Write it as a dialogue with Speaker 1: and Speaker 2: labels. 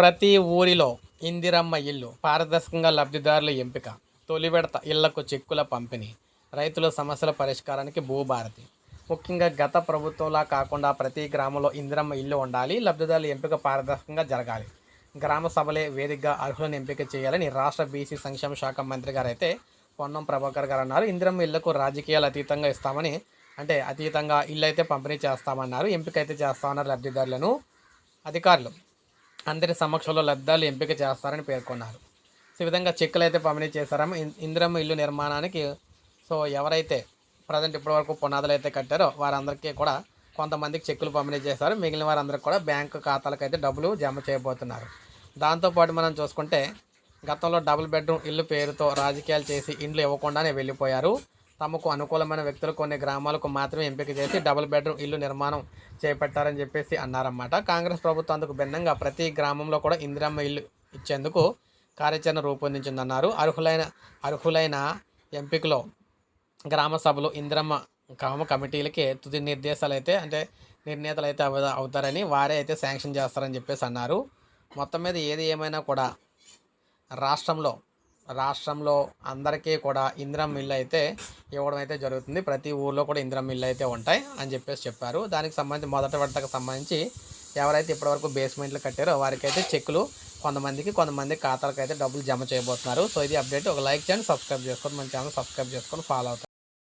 Speaker 1: ప్రతి ఊరిలో ఇందిరమ్మ ఇల్లు పారదర్శకంగా లబ్ధిదారుల ఎంపిక తొలి విడత ఇళ్ళకు చెక్కుల పంపిణీ రైతుల సమస్యల పరిష్కారానికి భూభారతి. ముఖ్యంగా గత ప్రభుత్వంలా కాకుండా ప్రతి గ్రామంలో ఇందిరమ్మ ఇల్లు ఉండాలి లబ్ధిదారుల ఎంపిక పారదర్శకంగా జరగాలి. గ్రామ సభలే వేదికగా అర్హులను ఎంపిక చేయాలని రాష్ట్ర బీసీ సంక్షేమ శాఖ మంత్రి గారు అయితే పొన్నం ప్రభాకర్ గారు అన్నారు. ఇందిరమ్మ ఇళ్ళకు రాజకీయాలు అతీతంగా ఇస్తామని అంటే అతీతంగా ఇల్లు అయితే పంపిణీ చేస్తామన్నారు ఎంపిక అయితే చేస్తామన్నారు లబ్ధిదారులను అధికారులు. అందరి సమక్షంలో లబ్ధాలు ఎంపిక చేస్తారని పేర్కొన్నారు. సో ఈ విధంగా చెక్కులు అయితే పంపిణీ చేశారో. ఇందిరమ్మ ఇల్లు నిర్మాణానికి సో ఎవరైతే ప్రజెంట్ ఇప్పటివరకు పునాదులు అయితే కట్టారో వారందరికీ కూడా కొంతమందికి చెక్కులు పంపిణీ చేశారు. మిగిలిన వారందరికీ కూడా బ్యాంకు ఖాతాలకు అయితే డబ్బులు జమ చేయబోతున్నారు. దాంతోపాటు మనం చూసుకుంటే గతంలో డబుల్ బెడ్రూమ్ ఇల్లు పేరుతో రాజకీయాలు చేసి ఇండ్లు ఇవ్వకుండానే వెళ్ళిపోయారు. తమకు అనుకూలమైన వ్యక్తులు కొన్ని గ్రామాలకు మాత్రమే ఎంపిక చేసి డబుల్ బెడ్రూమ్ ఇల్లు నిర్మాణం చేపట్టారని చెప్పేసి అన్నారన్నమాట. కాంగ్రెస్ ప్రభుత్వం అందుకు భిన్నంగా ప్రతి గ్రామంలో కూడా ఇందిరమ్మ ఇల్లు ఇచ్చేందుకు కార్యాచరణ రూపొందించిందన్నారు. అర్హులైన అర్హులైన ఎంపికలో గ్రామ సభలు ఇందిరమ్మ గ్రామ కమిటీలకి తుది నిర్దేశాలు అయితే అంటే నిర్ణేతలు అయితే అవుతారని వారే అయితే శాంక్షన్ చేస్తారని చెప్పేసి అన్నారు. మొత్తం మీద ఏది ఏమైనా కూడా రాష్ట్రంలో రాష్ట్రంలో అందరికీ కూడా ఇందిరమ్మ ఇల్లు అయితే ఇవ్వడం అయితే జరుగుతుంది. ప్రతి ఊర్లో కూడా ఇందిరా మిల్లు అయితే ఉంటాయి అని చెప్పేసి చెప్పారు. దానికి సంబంధించి మొదటి విడతకు సంబంధించి ఎవరైతే ఇప్పటివరకు బేస్మెంట్లు కట్టారో వారికైతే చెక్కులు కొంతమందికి కొంతమంది ఖాతాలకు అయితే డబ్బులు జమ చేయబోతున్నారు. సో ఇది అప్డేట్. ఒక లైక్ చేయండి సబ్స్క్రైబ్ చేసుకొని మన ఛానల్ సబ్స్క్రైబ్ చేసుకొని ఫాలో అవుతారు.